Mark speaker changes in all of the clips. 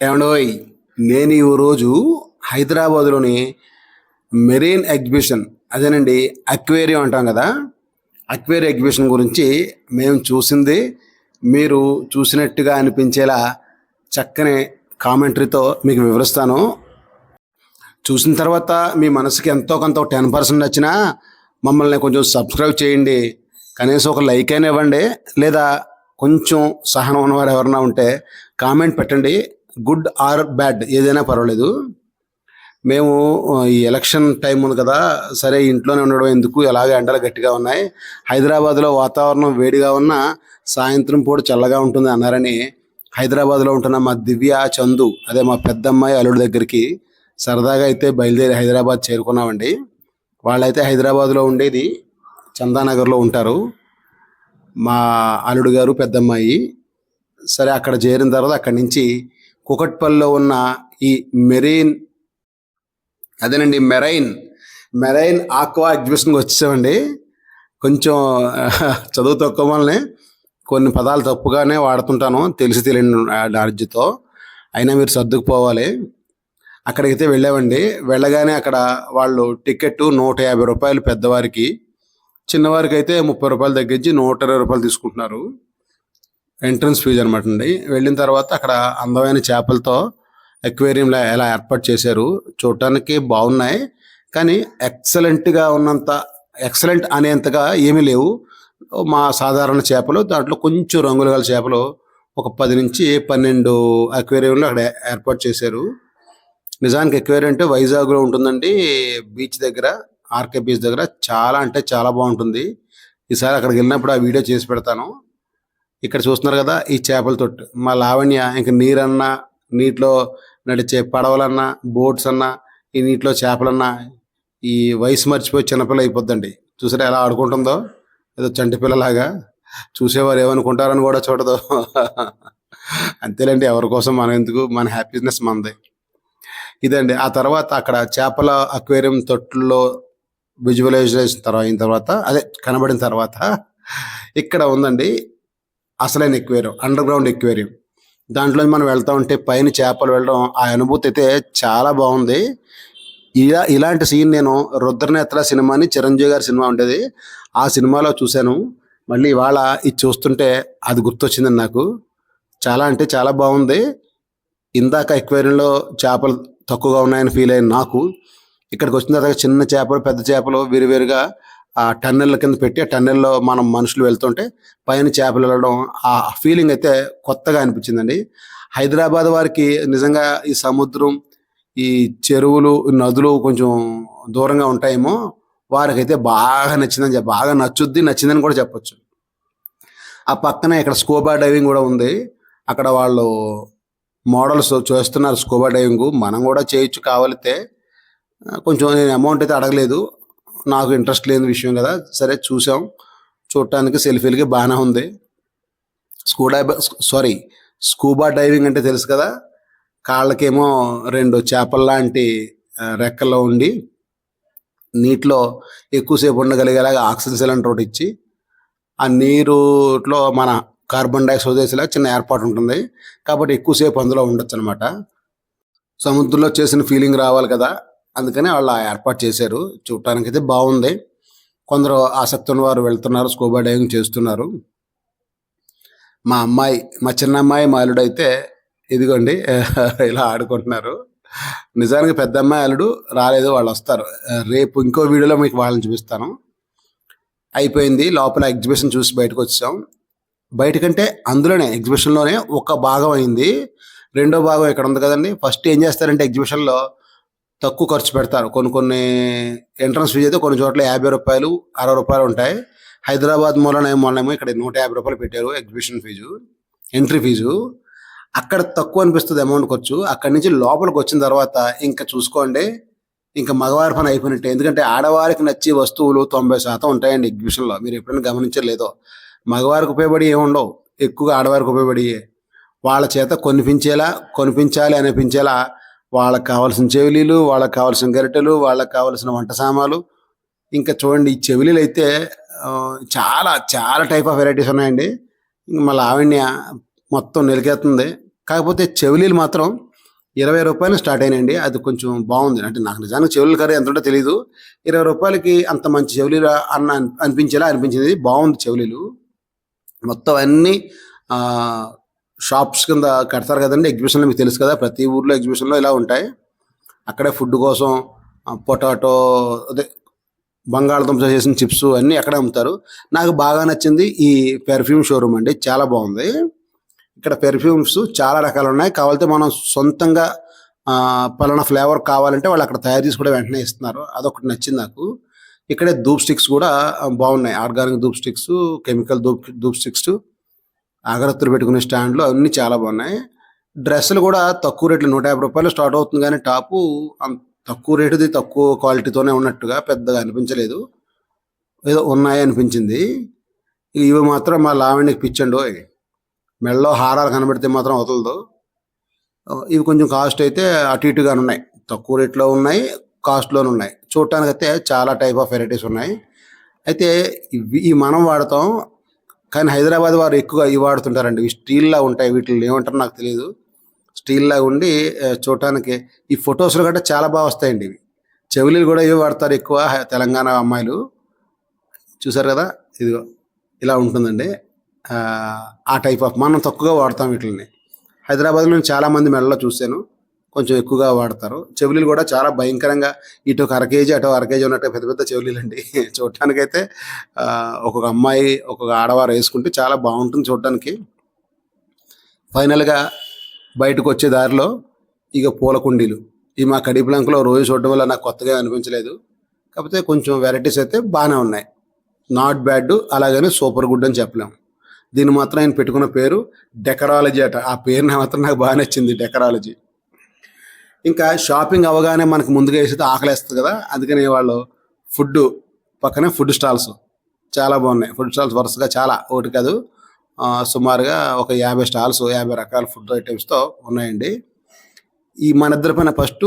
Speaker 1: ఏమండోయ్ నేను ఈ రోజు హైదరాబాద్లోని మెరీన్ ఎగ్జిబిషన్ అదేనండి అక్వేరియం అంటాం కదా అక్వేరియం ఎగ్జిబిషన్ గురించి మేము చూసింది మీరు చూసినట్టుగా అనిపించేలా చక్కని కామెంటరీతో మీకు వివరిస్తాను. చూసిన తర్వాత మీ మనసుకి ఎంతో కొంత టెన్ పర్సెంట్ నచ్చినా మమ్మల్ని కొంచెం సబ్స్క్రైబ్ చేయండి కనీసం ఒక లైక్ అయినా ఇవ్వండి లేదా కొంచెం సహనం ఉన్నవారు ఎవరైనా ఉంటే కామెంట్ పెట్టండి. గుడ్ ఆర్ బ్యాడ్ ఏదైనా పర్వాలేదు. మేము ఈ ఎలక్షన్ టైం ఉంది కదా సరే ఇంట్లోనే ఉండడం ఎందుకు? ఎలాగ ఎండలు గట్టిగా ఉన్నాయి. హైదరాబాద్లో వాతావరణం వేడిగా ఉన్న సాయంత్రం పూట చల్లగా ఉంటుంది అన్నారని హైదరాబాద్లో ఉంటున్న మా దివ్య చందు అదే మా పెద్దమ్మాయి అల్లుడి దగ్గరికి సరదాగా అయితే బయలుదేరి హైదరాబాద్ చేరుకున్నామండి. వాళ్ళైతే హైదరాబాద్లో ఉండేది చందానగర్లో ఉంటారు. మా అల్లుడు గారు పెద్దమ్మాయి సరే అక్కడ చేరిన తర్వాత అక్కడి నుంచి కుకట్పల్లో ఉన్న ఈ మెరీన్ అదేనండి మెరైన్. మెరైన్ ఆక్వా ఎగ్జిబిషన్కి వచ్చామండి. కొంచెం చదువు తక్కువ వల్లనే కొన్ని పదాలు తప్పుగానే వాడుతుంటాను తెలిసి తెలియని నాలెడ్జ్తో. అయినా మీరు సర్దుకుపోవాలి. అక్కడికైతే వెళ్ళామండి. వెళ్ళగానే అక్కడ వాళ్ళు టికెట్ నూట యాభై రూపాయలు పెద్దవారికి చిన్నవారికి అయితే ముప్పై రూపాయలు తగ్గించి నూట ఇరవై రూపాయలు తీసుకుంటున్నారు. ఎంట్రన్స్ ఫీజు అనమాట అండి. వెళ్ళిన తర్వాత అక్కడ అందమైన చేపలతో అక్వేరియంలో ఎలా ఏర్పాటు చేశారు చూడటానికి బాగున్నాయి. కానీ ఎక్సలెంట్గా ఉన్నంత ఎక్సలెంట్ అనేంతగా ఏమీ లేవు. మా సాధారణ చేపలు దాంట్లో కొంచెం రంగులు గల చేపలు ఒక పది నుంచి పన్నెండు అక్వేరియంలో అక్కడ ఏర్పాటు చేశారు. నిజానికి ఎక్వేరియం అంటే వైజాగ్లో ఉంటుందండి. బీచ్ దగ్గర ఆర్కే బీచ్ దగ్గర చాలా అంటే చాలా బాగుంటుంది. ఈసారి అక్కడికి వెళ్ళినప్పుడు ఆ వీడియో చేసి పెడతాను. ఇక్కడ చూస్తున్నారు కదా ఈ చేపల తొట్టు. మా లావణ్య ఇంక నీరన్నా నీటిలో నడిచే పడవలన్నా బోట్స్ అన్నా ఈ నీటిలో చేపలన్నా ఈ వయసు మర్చిపోయి చిన్నపిల్ల అయిపోద్దండి. చూసారా ఎలా ఆడుకుంటుందో? ఏదో చంటి పిల్లలాగా. చూసేవారు ఏమనుకుంటారని కూడా చూడదు. అంతేలేండి ఎవరి కోసం మన ఎందుకు? మన హ్యాపీనెస్ మనది. ఇదండి ఆ తర్వాత అక్కడ చేపల అక్వేరియం తొట్టుల్లో విజువలైజేషన్ తర్వాత అయిన తర్వాత అదే కనబడిన తర్వాత ఇక్కడ ఉందండి అసలైన ఎక్వేరియం అండర్ గ్రౌండ్ ఎక్వేరియం. దాంట్లో మనం వెళ్తా ఉంటే పైన చేపలు వెళ్ళడం ఆ అనుభూతి అయితే చాలా బాగుంది. ఇలా ఇలాంటి సీన్ నేను రుద్రనేత్ర సినిమాని చిరంజీవి గారి సినిమా ఉండేది. ఆ సినిమాలో చూశాను. మళ్ళీ ఇవాళ ఇది చూస్తుంటే అది గుర్తొచ్చింది నాకు. చాలా అంటే చాలా బాగుంది. ఇందాక ఎక్వేరియంలో చేపలు తక్కువగా ఉన్నాయని ఫీల్ అయింది నాకు. ఇక్కడికి వచ్చిన తర్వాత చిన్న చేపలు పెద్ద చేపలు వేరువేరుగా ఆ టన్నెల్ కింద పెట్టి ఆ టన్నెల్లో మనం మనుషులు వెళ్తుంటే పైన చేపలు వెళ్ళడం ఆ ఫీలింగ్ అయితే కొత్తగా అనిపించిందండి. హైదరాబాద్ వారికి నిజంగా ఈ సముద్రం ఈ చెరువులు నదులు కొంచెం దూరంగా ఉంటాయేమో వారికైతే బాగా నచ్చిందని చెప్ప బాగా నచ్చుద్ది నచ్చిందని కూడా చెప్పొచ్చు. ఆ పక్కనే ఇక్కడ స్కోబా డైవింగ్ కూడా ఉంది. అక్కడ వాళ్ళు మోడల్స్ చేస్తున్నారు స్కూబా డైవింగ్. మనం కూడా చేయొచ్చు కావాలితే కొంచెం నేను అమౌంట్ అయితే అడగలేదు. నాకు ఇంట్రెస్ట్ లేని విషయం కదా. సరే చూసాం. చూడటానికి సెల్ఫీలకి బాగానే ఉంది. స్కూడా సారీ స్కూబా డైవింగ్ అంటే తెలుసు కదా. కాళ్ళకేమో రెండు చేపల లాంటి రెక్కల్లో ఉండి నీటిలో ఎక్కువసేపు ఉండగలిగేలాగా ఆక్సిజన్ సిలిండర్ ఒకటి ఇచ్చి ఆ నీరులో మన కార్బన్ డైఆక్సైడ్ వదిలేసేలా చిన్న ఏర్పాటు ఉంటుంది. కాబట్టి ఎక్కువసేపు అందులో ఉండొచ్చు అనమాట సముద్రంలో చేసిన ఫీలింగ్ రావాలి కదా. అందుకని వాళ్ళు ఏర్పాటు చేశారు. చూడటానికి అయితే బాగుంది. కొందరు ఆసక్తి వారు వెళ్తున్నారు స్కూబా డైవింగ్ చేస్తున్నారు. మా అమ్మాయి మా చిన్న అమ్మాయి మా అల్లుడు అయితే ఇదిగోండి ఇలా ఆడుకుంటున్నారు. నిజానికి పెద్ద అమ్మాయి అల్లుడు రాలేదు వాళ్ళు వస్తారు. రేపు ఇంకో వీడియోలో మీకు వాళ్ళని చూపిస్తాను. అయిపోయింది. లోపల ఎగ్జిబిషన్ చూసి బయటకు వచ్చాం. బయటకంటే అందులోనే ఎగ్జిబిషన్లోనే ఒక భాగం అయింది. రెండో భాగం ఇక్కడ ఉంది కదండి. ఫస్ట్ ఏం చేస్తారంటే ఎగ్జిబిషన్లో తక్కువ ఖర్చు పెడతారు. కొన్ని కొన్ని ఎంట్రన్స్ ఫీజు అయితే కొన్ని చోట్ల యాభై రూపాయలు అరవై రూపాయలు ఉంటాయి. హైదరాబాద్ మూలనే మూలనేమో ఇక్కడ నూట యాభై రూపాయలు పెట్టారు ఎగ్జిబిషన్ ఫీజు ఎంట్రీ ఫీజు అక్కడ తక్కువ అనిపిస్తుంది అమౌంట్ ఖర్చు అక్కడి నుంచి లోపలికి వచ్చిన తర్వాత ఇంకా చూసుకోండి. ఇంకా మగవారి పని అయిపోయినట్టే. ఎందుకంటే ఆడవారికి నచ్చే వస్తువులు తొంభై శాతం ఉంటాయండి ఎగ్జిబిషన్లో మీరు ఎప్పుడైనా గమనించలేదో మగవారికి ఉపయోగపడి ఏముండవు ఎక్కువగా ఆడవారికి ఉపయోగపడి వాళ్ళ చేత కొనిపించేలా కొనిపించాలి అనిపించేలా వాళ్ళకి కావాల్సిన చెవిలీలు వాళ్ళకి కావాల్సిన గరిటెలు వాళ్ళకి కావాల్సిన వంట సామాలు ఇంకా చూడండి ఈ చెవిలీలు అయితే చాలా చాలా టైప్ ఆఫ్ వెరైటీస్ ఉన్నాయండి. మళ్ళీ మా లావణ్య మొత్తం నిలికేస్తుంది కాకపోతే చెవిలీలు మాత్రం ఇరవై రూపాయలు స్టార్ట్ అయినాయండి. అది కొంచెం బాగుంది. అంటే నాకు నిజానికి చెవుల కర్రీ ఎంత ఉంటుందో తెలియదు ఇరవై రూపాయలకి అంత మంచి చెవులీలు అన్న అనిపించేలా అనిపించింది. బాగుంది చెవులీలు. మొత్తం అన్నీ షాప్స్ కింద కడతారు కదండి. ఎగ్జిబిషన్లో మీకు తెలుసు కదా. ప్రతి ఊర్లో ఎగ్జిబిషన్లో ఇలా ఉంటాయి. అక్కడే ఫుడ్ కోసం పొటాటో అదే బంగాళదుంప చేసిన చిప్స్ అన్నీ అక్కడే అమ్ముతారు. నాకు బాగా నచ్చింది ఈ పెర్ఫ్యూమ్ షోరూమ్ అండి. చాలా బాగుంది. ఇక్కడ పెర్ఫ్యూమ్స్ చాలా రకాలు ఉన్నాయి. కావాలంటే మనం సొంతంగా ఆ, పలానా ఫ్లేవర్ కావాలంటే వాళ్ళు అక్కడ తయారు చేసి కూడా వెంటనే ఇస్తున్నారు. అదొకటి నచ్చింది నాకు. ఇక్కడే ధూప్ స్టిక్స్ కూడా బాగున్నాయి. Organic dhoop sticks chemical dhoop dhoop sticks అగరత్తులు పెట్టుకునే స్టాండ్లు అన్నీ చాలా బాగున్నాయి. డ్రెస్సులు కూడా తక్కువ రేట్లు నూట యాభై రూపాయలు స్టార్ట్ అవుతుంది కానీ టాపు అంత తక్కువ రేటుది తక్కువ క్వాలిటీతోనే ఉన్నట్టుగా పెద్దగా అనిపించలేదు. ఏదో ఉన్నాయి అనిపించింది. ఇవి మాత్రం మా లావణ్యకి పిచ్చండు మెడలో హారాలు కనబడితే మాత్రం వదలదు. ఇవి కొంచెం కాస్ట్ అయితే అటు ఇటుగా ఉన్నాయి. తక్కువ రేట్లో ఉన్నాయి కాస్ట్లోనే ఉన్నాయి. చూడటానికి అయితే చాలా టైప్ ఆఫ్ వెరైటీస్ ఉన్నాయి. అయితే ఇవి ఈ మనం వాడతాం కానీ హైదరాబాద్ వారు ఎక్కువగా ఇవి వాడుతుంటారండి. ఇవి స్టీల్లా ఉంటాయి. వీటిని ఏమంటారో నాకు తెలియదు స్టీల్లా ఉండి చూడటానికి ఈ ఫొటోస్లో గట్రా చాలా బాగా వస్తాయండి ఇవి. చెవులీలు కూడా ఇవి వాడతారు ఎక్కువ హ- తెలంగాణ అమ్మాయిలు. చూసారు కదా? ఇదిగో ఇలా ఉంటుందండి. ఆ, టైప్ ఆఫ్ మనం తక్కువగా వాడతాం వీటిని హైదరాబాద్లో నేను చాలా మంది మెడలో చూశాను. కొంచెం ఎక్కువగా వాడతారు. చెవులీలు కూడా చాలా భయంకరంగా ఇటు ఒక అర కేజీ అటు అర కేజీ ఉన్నట్టు పెద్ద పెద్ద చెవులీలు అండి చూడటానికైతే ఒక్కొక్క అమ్మాయి ఒక్కొక్క ఆడవారు వేసుకుంటే చాలా బాగుంటుంది చూడటానికి. ఫైనల్గా బయటకు వచ్చే దారిలో ఇక పూల కుండీలు. ఈ మా కడిపులంకలో రోజు చూడడం వల్ల నాకు కొత్తగా అనిపించలేదు. కాకపోతే కొంచెం వెరైటీస్ అయితే బాగానే ఉన్నాయి. నాట్ బ్యాడ్ అలాగని సూపర్ గుడ్ అని చెప్పలేము దీన్ని మాత్రం ఆయన పెట్టుకున్న పేరు డెకరాలజీ అట. ఆ పేరు మాత్రం నాకు బాగా నచ్చింది డెకరాలజీ. ఇంకా షాపింగ్ అవగానే మనకు ముందుగా వేసి ఆకలేస్తుంది కదా అందుకని వాళ్ళు ఫుడ్ పక్కనే ఫుడ్ స్టాల్స్ చాలా బాగున్నాయి. ఫుడ్ స్టాల్స్ వరుసగా చాలా ఒకటి కాదు సుమారుగా ఒక యాభై స్టాల్స్ యాభై రకాల ఫుడ్ ఐటమ్స్తో ఉన్నాయండి. ఈ మన ఇద్దరి పైన ఫస్ట్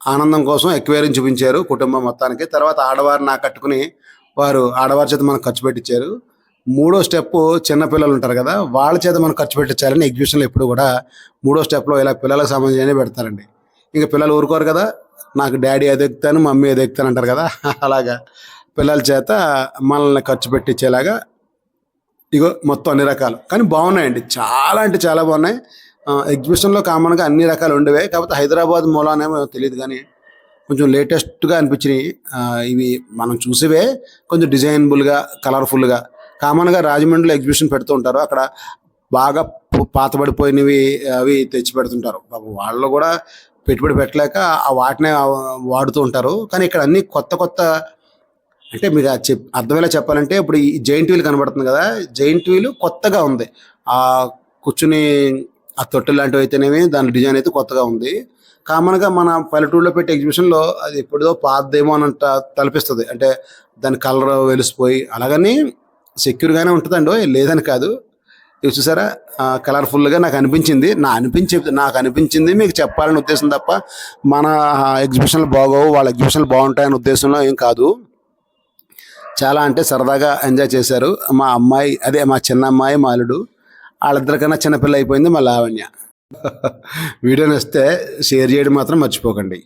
Speaker 1: ఆనందం కోసం ఎక్వేరియం చూపించారు కుటుంబం మొత్తానికి. తర్వాత ఆడవారిని కట్టుకుని వారు ఆడవారి చేత మనకు ఖర్చు పెట్టించారు మూడో స్టెప్ చిన్న పిల్లలు ఉంటారు కదా వాళ్ళ చేత మనం ఖర్చు పెట్టించాలని ఎగ్జిబిషన్లో ఎప్పుడు కూడా మూడో స్టెప్లో ఇలా పిల్లలకు సంబంధించి పెడతారండి. ఇంకా పిల్లలు ఊరుకోరు కదా. నాకు డాడీ అది ఎక్కుతాను మమ్మీ అది ఎక్కుతాను అంటారు కదా. అలాగా. పిల్లల చేత మనల్ని ఖర్చు పెట్టించేలాగా ఇగో మొత్తం అన్ని రకాలు. కానీ బాగున్నాయండి. చాలా అంటే చాలా బాగున్నాయి. ఎగ్జిబిషన్లో కామన్గా అన్ని రకాలు ఉండేవే. కాకపోతే హైదరాబాద్ మూలానేమో తెలియదు కానీ కొంచెం లేటెస్ట్గా అనిపించినాయి. ఇవి మనం చూసేవే కొంచెం డిజైనబుల్గా కలర్ఫుల్గా. కామన్గా రాజమండ్రిలో ఎగ్జిబిషన్ పెడుతూ ఉంటారు. అక్కడ బాగా పాతబడిపోయినవి అవి తెచ్చి పెడుతుంటారు. పాపం వాళ్ళు కూడా పెట్టుబడి పెట్టలేక ఆ వాటినే వాడుతూ ఉంటారు. కానీ ఇక్కడ అన్ని కొత్త కొత్త అంటే మీకు చెప్ అర్థమయ్యేలా చెప్పాలంటే ఇప్పుడు ఈ జైంట్ వీల్ కనబడుతుంది కదా జైంట్ వీల్ కొత్తగా ఉంది. ఆ కూర్చుని ఆ తొట్టె లాంటివి అయితేనేమి దాని డిజైన్ అయితే కొత్తగా ఉంది. కామన్గా మన పల్లెటూరులో పెట్టే ఎగ్జిబిషన్లో అది ఎప్పుడో పాతదేమో అని అంట తలపిస్తుంది. అంటే దాని కలర్ వెలిసిపోయి అలాగని సెక్యూర్గానే ఉంటుందండి లేదని కాదు. ఇవి చూసారా? కలర్ఫుల్గా నాకు అనిపించింది. నా అనిపించి నాకు అనిపించింది మీకు చెప్పాలని ఉద్దేశం తప్ప మన ఎగ్జిబిషన్లు బాగోవు వాళ్ళ ఎగ్జిబిషన్లు బాగుంటాయనే ఉద్దేశంలో ఏం కాదు. చాలా అంటే సరదాగా ఎంజాయ్ చేశారు. మా అమ్మాయి అదే మా చిన్న అమ్మాయి మాలుడు వాళ్ళిద్దరికన్నా చిన్నపిల్ల అయిపోయింది మా లావణ్య. వీడియో నచ్చితే షేర్ చేయడం మాత్రం మర్చిపోకండి.